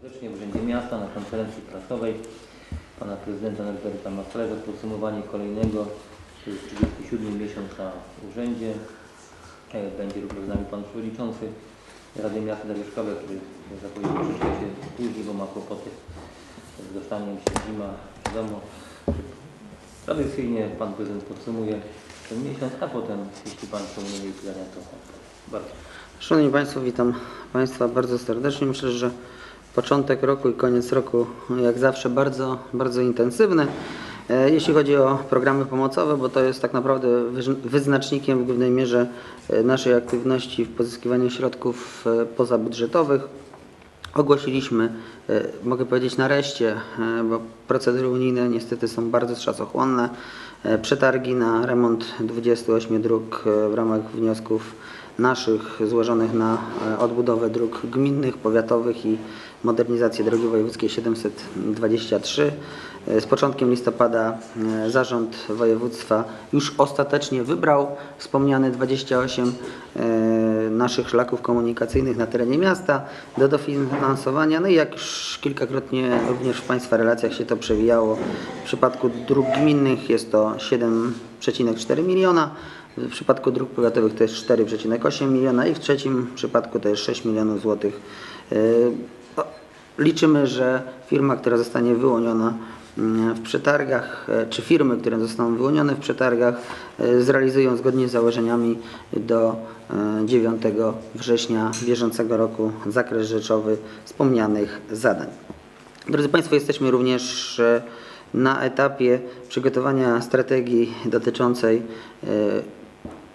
Serdecznie w Urzędzie Miasta na konferencji prasowej pana prezydenta Norberta Maslerza podsumowanie kolejnego, to jest 37 miesiąc na urzędzie. E, Będzie również z nami pan przewodniczący Rady Miasta Dariusz Kawę, który zapowiedział troszeczkę się później, bo ma kłopoty z dostaniem się zima wiadomo. Tradycyjnie pan prezydent podsumuje ten miesiąc, a potem jeśli pan ciągnie jej pytania, to bardzo. Szanowni Państwo, witam Państwa bardzo serdecznie. Myślę, że początek roku i koniec roku, jak zawsze, bardzo, bardzo intensywny. E, Jeśli chodzi o programy pomocowe, bo to jest tak naprawdę wyznacznikiem w głównej mierze e, naszej aktywności w pozyskiwaniu środków e, pozabudżetowych. Ogłosiliśmy, mogę powiedzieć nareszcie, bo procedury unijne niestety są bardzo czasochłonne, przetargi na remont 28 dróg w ramach wniosków naszych złożonych na e, odbudowę dróg gminnych, powiatowych i modernizację drogi wojewódzkiej 723. E, Z początkiem listopada e, zarząd województwa już ostatecznie wybrał wspomniane 28 e, naszych szlaków komunikacyjnych na terenie miasta do dofinansowania. No i jak już kilkakrotnie również w Państwa relacjach się to przewijało, w przypadku dróg gminnych jest to 7,4 miliona, w przypadku dróg powiatowych to jest 4,8 miliona i w trzecim przypadku to jest 6 milionów złotych. E, Liczymy, że firma, która zostanie wyłoniona mm, w przetargach, e, czy firmy, które zostaną wyłonione w przetargach, e, zrealizują zgodnie z założeniami do e, 9 września bieżącego roku zakres rzeczowy wspomnianych zadań. Drodzy Państwo, jesteśmy również na etapie przygotowania strategii dotyczącej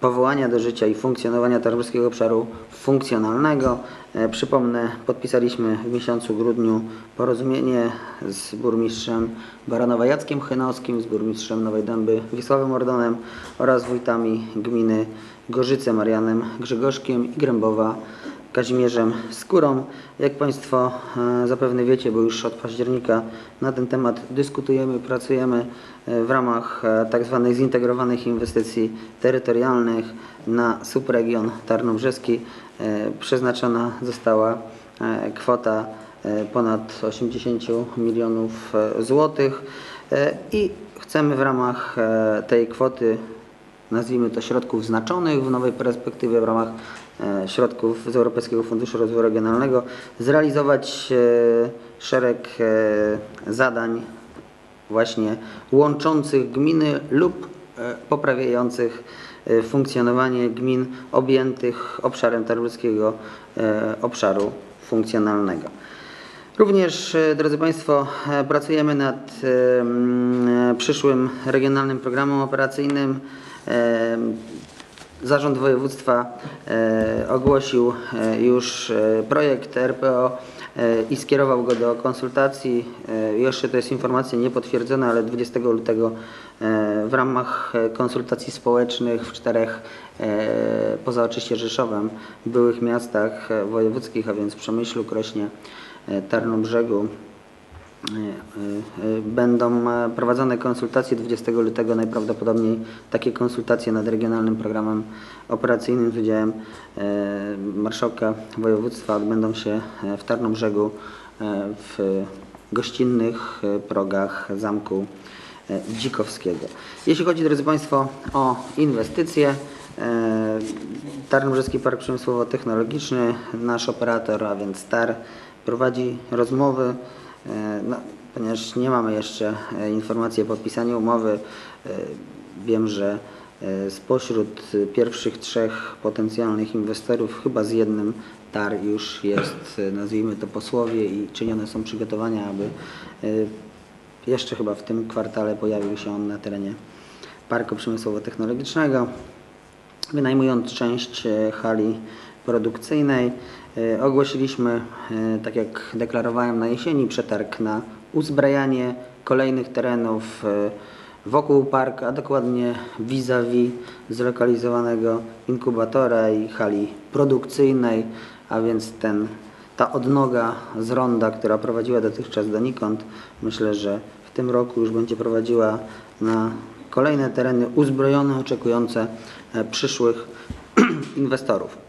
powołania do życia i funkcjonowania Tarnowskiego Obszaru Funkcjonalnego. E, Przypomnę, podpisaliśmy w miesiącu grudniu porozumienie z burmistrzem Baranowa Jackiem Chynowskim, z burmistrzem Nowej Dęby Wisławem Ordonem oraz wójtami gminy Gorzyce Marianem Grzegorzkiem i Grębowa Kazimierzem Skórą. Jak Państwo e, zapewne wiecie, bo już od października na ten temat dyskutujemy, pracujemy e, w ramach e, tak zwanych zintegrowanych inwestycji terytorialnych na subregion Tarnobrzeski. Przeznaczona została kwota ponad 80 milionów złotych i chcemy w ramach tej kwoty nazwijmy to środków znaczonych w nowej perspektywie w ramach e, środków z Europejskiego Funduszu Rozwoju Regionalnego zrealizować e, szereg e, zadań właśnie łączących gminy lub poprawiających funkcjonowanie gmin objętych obszarem tarnowskiego obszaru funkcjonalnego. Również, drodzy Państwo, pracujemy nad przyszłym regionalnym programem operacyjnym. Zarząd Województwa e, ogłosił e, już e, projekt RPO i skierował go do konsultacji. Jeszcze to jest informacja niepotwierdzona, ale 20 lutego w ramach konsultacji społecznych w czterech, poza oczywiście Rzeszowem, byłych miastach wojewódzkich, a więc Przemyślu, Krośnie, Tarnobrzegu, E, e, Będą e, prowadzone konsultacje 20 lutego, najprawdopodobniej takie konsultacje nad regionalnym programem operacyjnym z udziałem e, marszałka województwa odbędą się e, w Tarnobrzegu w gościnnych progach Zamku Dzikowskiego. Jeśli chodzi, drodzy Państwo, o inwestycje, Tarnobrzeski Park Przemysłowo-Technologiczny, nasz operator, a więc STAR, prowadzi rozmowy No, ponieważ nie mamy jeszcze e, informacji o podpisaniu umowy, e, wiem, że e, spośród e, pierwszych trzech potencjalnych inwestorów chyba z jednym TAR już jest, e, nazwijmy to posłowie i czynione są przygotowania, aby e, jeszcze chyba w tym kwartale pojawił się on na terenie Parku Przemysłowo-Technologicznego wynajmując część e, hali produkcyjnej. E, Ogłosiliśmy, e, tak jak deklarowałem na jesieni, przetarg na uzbrajanie kolejnych terenów e, wokół parku, a dokładnie vis-a-vis zlokalizowanego inkubatora i hali produkcyjnej, a więc ten, ta odnoga z ronda, która prowadziła dotychczas donikąd, myślę, że w tym roku już będzie prowadziła na kolejne tereny uzbrojone, oczekujące przyszłych inwestorów.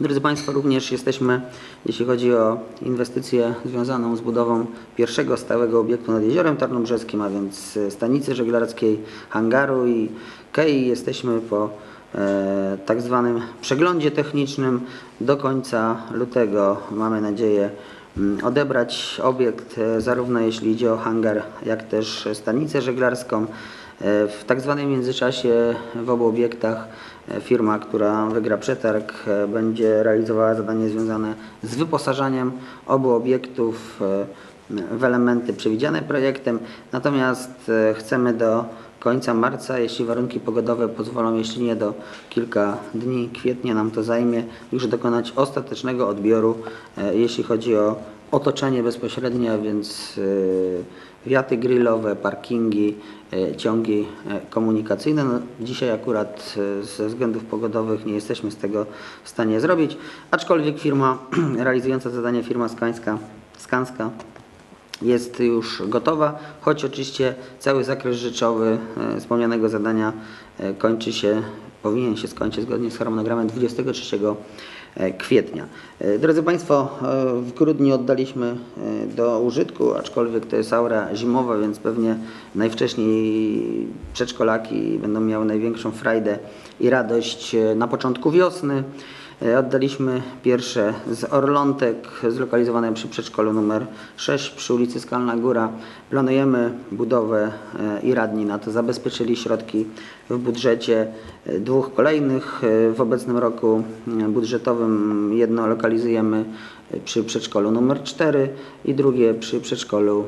Drodzy Państwo, również jesteśmy, jeśli chodzi o inwestycję związaną z budową pierwszego stałego obiektu nad Jeziorem Tarnobrzeskim, a więc e, stanicy żeglarskiej, hangaru i kei, jesteśmy po e, tak zwanym przeglądzie technicznym. Do końca lutego mamy nadzieję mm, odebrać obiekt, e, zarówno jeśli idzie o hangar, jak też stanicę żeglarską. E, W tak zwanym międzyczasie w obu obiektach e, firma, która wygra przetarg, e, będzie realizowała zadanie związane z wyposażaniem obu obiektów w elementy przewidziane projektem. Natomiast chcemy do końca marca, jeśli warunki pogodowe pozwolą, jeśli nie do kilka dni kwietnia nam to zajmie, już dokonać ostatecznego odbioru, jeśli chodzi o otoczenie bezpośrednie, a więc wiaty grillowe, parkingi, ciągi e, komunikacyjne. No, dzisiaj akurat e, ze względów pogodowych nie jesteśmy z tego w stanie zrobić, aczkolwiek firma realizująca zadanie, firma Skańska, Skanska, jest już gotowa, choć oczywiście cały zakres rzeczowy e, wspomnianego zadania e, kończy się, powinien się skończyć zgodnie z harmonogramem 23 e, kwietnia. E, Drodzy Państwo, e, w grudniu oddaliśmy e, do użytku, aczkolwiek to jest aura zimowa, więc pewnie najwcześniej przedszkolaki będą miały największą frajdę i radość e, na początku wiosny. E, Oddaliśmy pierwsze z Orlątek, zlokalizowane przy przedszkolu numer 6 przy ulicy Skalna Góra. Planujemy budowę e, i radni na to zabezpieczyli środki w budżecie e, dwóch kolejnych. E, W obecnym roku e, budżetowym jedno lokalizujemy przy przedszkolu numer 4 i drugie przy przedszkolu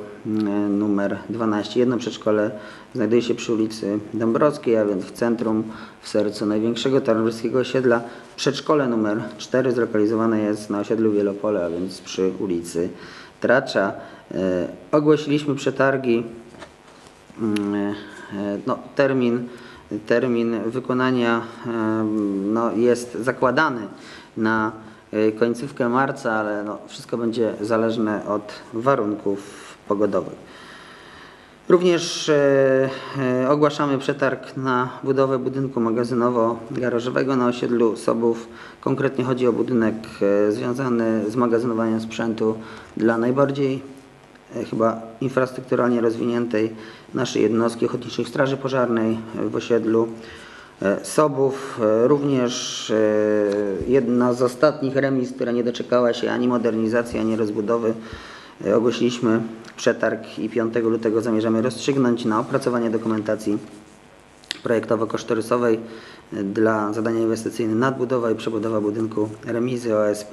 numer 12. Jedno przedszkole znajduje się przy ulicy Dąbrowskiej, a więc w centrum, w sercu największego tarnowskiego osiedla. Przedszkole numer 4 zlokalizowane jest na osiedlu Wielopole, a więc przy ulicy Tracza. Ogłosiliśmy przetargi. Mm, No, termin, termin wykonania no, jest zakładany na e, końcówkę marca, ale no, wszystko będzie zależne od warunków pogodowych. Również e, e, ogłaszamy przetarg na budowę budynku magazynowo-garażowego na osiedlu Sobów. Konkretnie chodzi o budynek związany z magazynowaniem sprzętu dla najbardziej chyba infrastrukturalnie rozwiniętej naszej jednostki Ochotniczych Straży Pożarnej w osiedlu e, Sobów. E, Również e, jedna z ostatnich remiz, która nie doczekała się ani modernizacji, ani rozbudowy. E, Ogłosiliśmy przetarg i 5 lutego zamierzamy rozstrzygnąć na opracowanie dokumentacji projektowo-kosztorysowej e, dla zadania inwestycyjnego nadbudowa i przebudowa budynku remizy OSP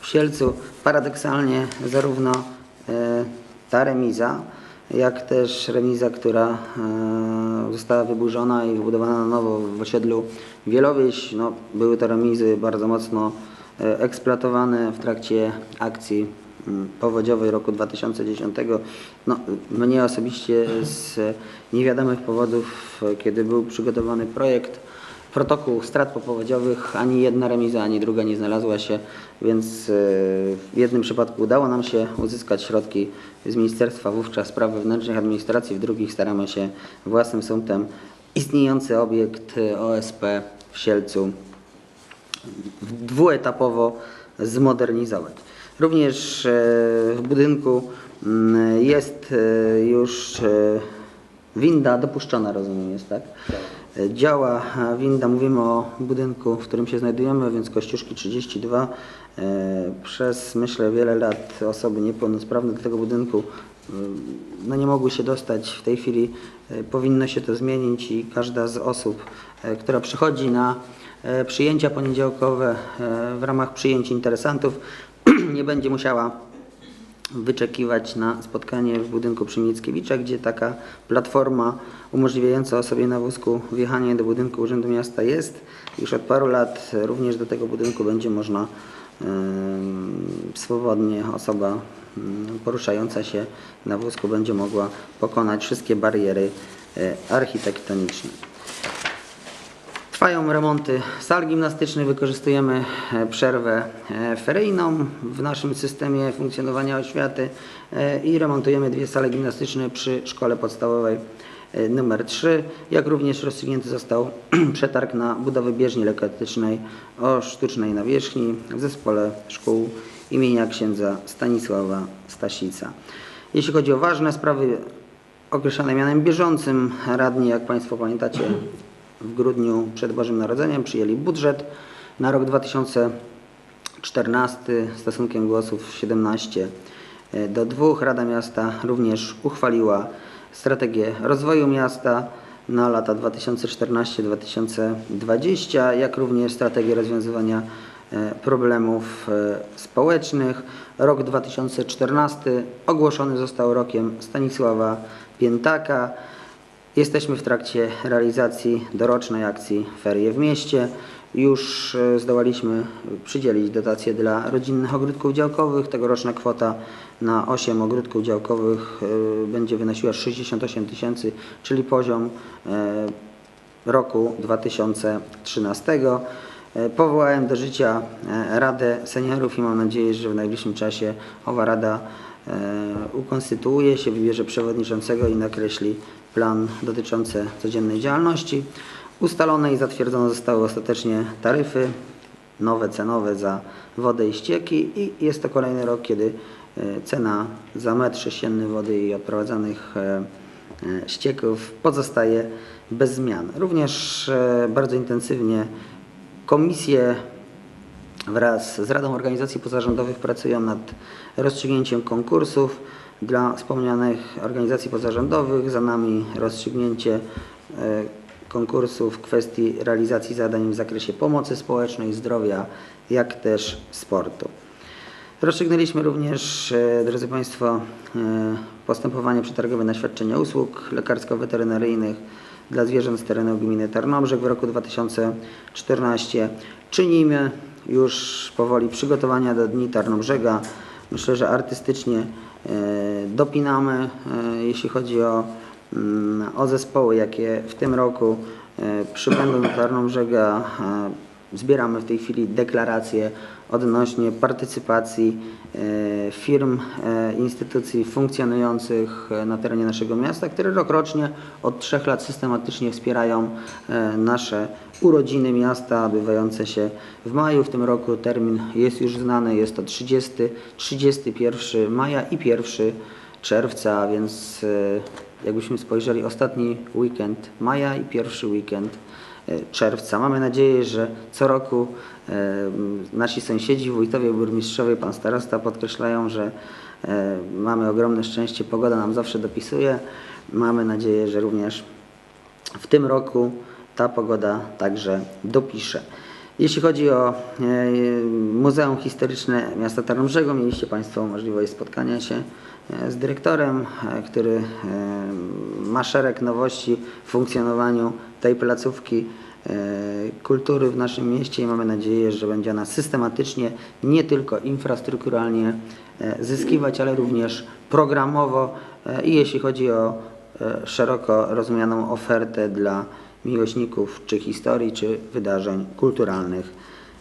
w Sielcu. Paradoksalnie zarówno e, ta remiza, jak też remiza, która e, została wyburzona i wybudowana na nowo w osiedlu Wielowieś, no, były to remizy bardzo mocno e, eksploatowane w trakcie akcji powodziowej roku 2010. No, mnie osobiście z niewiadomych powodów, e, kiedy był przygotowany projekt, protokół strat popowodziowych, ani jedna remiza, ani druga nie znalazła się, więc e, w jednym przypadku udało nam się uzyskać środki z Ministerstwa wówczas Spraw Wewnętrznych Administracji, w drugich staramy się własnym sumptem istniejący obiekt e, OSP w Sielcu dwuetapowo zmodernizować. Również e, w budynku mm, jest już winda dopuszczona, rozumiem, jest tak? Działa winda, mówimy o budynku, w którym się znajdujemy, więc Kościuszki 32. E, Przez myślę wiele lat osoby niepełnosprawne do tego budynku e, no nie mogły się dostać. W tej chwili e, powinno się to zmienić i każda z osób, która przychodzi na przyjęcia poniedziałkowe w ramach przyjęć interesantów nie będzie musiała wyczekiwać na spotkanie w budynku przy Mickiewicza, gdzie taka platforma umożliwiająca osobie na wózku wjechanie do budynku Urzędu Miasta jest. Już od paru lat również do tego budynku będzie można em, swobodnie osoba em, poruszająca się na wózku będzie mogła pokonać wszystkie bariery e, architektoniczne. Trwają remonty sal gimnastycznych, wykorzystujemy e, przerwę e, feryjną w naszym systemie funkcjonowania oświaty e, i remontujemy dwie sale gimnastyczne przy szkole podstawowej numer 3, jak również rozstrzygnięty został przetarg na budowę bieżni lekkoatletycznej o sztucznej nawierzchni w zespole szkół imienia księdza Stanisława Stasica. Jeśli chodzi o ważne sprawy określane mianem bieżącym, radni, jak Państwo pamiętacie, w grudniu przed Bożym Narodzeniem przyjęli budżet na rok 2014 stosunkiem głosów 17 do 2. Rada Miasta również uchwaliła strategię rozwoju miasta na lata 2014-2020, jak również strategię rozwiązywania e, problemów e, społecznych. Rok 2014 ogłoszony został rokiem Stanisława Piętaka. Jesteśmy w trakcie realizacji dorocznej akcji Ferie w mieście. Już e, zdołaliśmy przydzielić dotacje dla rodzinnych ogródków działkowych. Tegoroczna kwota na 8 ogródków działkowych e, będzie wynosiła 68 tysięcy, czyli poziom e, roku 2013. E, Powołałem do życia Radę Seniorów i mam nadzieję, że w najbliższym czasie owa Rada ukonstytuuje się, wybierze przewodniczącego i nakreśli plan dotyczący codziennej działalności. Ustalone i zatwierdzone zostały ostatecznie taryfy nowe cenowe za wodę i ścieki i jest to kolejny rok, kiedy e, cena za metr sześcienny wody i odprowadzanych e, e, ścieków pozostaje bez zmian. Również e, bardzo intensywnie komisje wraz z Radą Organizacji Pozarządowych pracują nad rozstrzygnięciem konkursów dla wspomnianych organizacji pozarządowych. Za nami rozstrzygnięcie e, konkursu w kwestii realizacji zadań w zakresie pomocy społecznej, zdrowia, jak też sportu. Rozstrzygnęliśmy również, e, drodzy Państwo, e, postępowanie przetargowe na świadczenie usług lekarsko-weterynaryjnych dla zwierząt z terenu gminy Tarnobrzeg w roku 2014. Czynimy już powoli przygotowania do Dni Tarnobrzega. Myślę, że artystycznie e, dopinamy, e, jeśli chodzi o, mm, o zespoły, jakie w tym roku e, przybędą do Tarnobrzega. Zbieramy w tej chwili deklaracje odnośnie partycypacji e, firm, e, instytucji funkcjonujących e, na terenie naszego miasta, które rokrocznie od trzech lat systematycznie wspierają nasze urodziny miasta odbywające się w maju. W tym roku termin jest już znany, jest to 30, 31 maja i 1 czerwca, więc jakbyśmy spojrzeli ostatni weekend maja i pierwszy weekend czerwca. Mamy nadzieję, że co roku e, nasi sąsiedzi, wójtowie, burmistrzowie, pan starosta podkreślają, że e, mamy ogromne szczęście, pogoda nam zawsze dopisuje. Mamy nadzieję, że również w tym roku ta pogoda także dopisze. Jeśli chodzi o e, Muzeum Historyczne Miasta Tarnobrzego, mieliście Państwo możliwość spotkania się e, z dyrektorem, e, który e, ma szereg nowości w funkcjonowaniu tej placówki e, kultury w naszym mieście i mamy nadzieję, że będzie ona systematycznie, nie tylko infrastrukturalnie e, zyskiwać, ale również programowo e, i jeśli chodzi o e, szeroko rozumianą ofertę dla miłośników czy historii, czy wydarzeń kulturalnych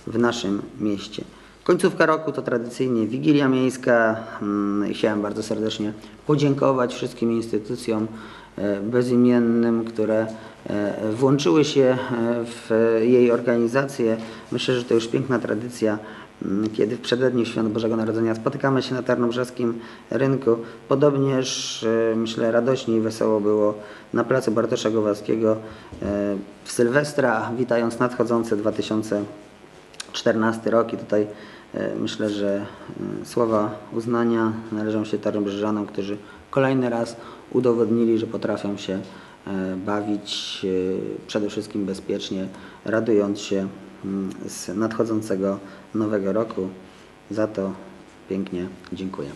w naszym mieście. Końcówka roku to tradycyjnie Wigilia Miejska. Mm, chciałem bardzo serdecznie podziękować wszystkim instytucjom e, bezimiennym, które e, włączyły się e, w jej organizację. Myślę, że to już piękna tradycja mm, kiedy w przededniu Świąt Bożego Narodzenia spotykamy się na Tarnobrzeskim Rynku. Podobnież, myślę, radośnie i wesoło było na Placu Bartosza Gowalskiego w Sylwestra, witając nadchodzące 2000 14 rok i tutaj e, myślę, że e, słowa uznania należą się tarbrzyżanom, którzy kolejny raz udowodnili, że potrafią się e, bawić przede wszystkim bezpiecznie, radując się mm, z nadchodzącego nowego roku. Za to pięknie dziękuję.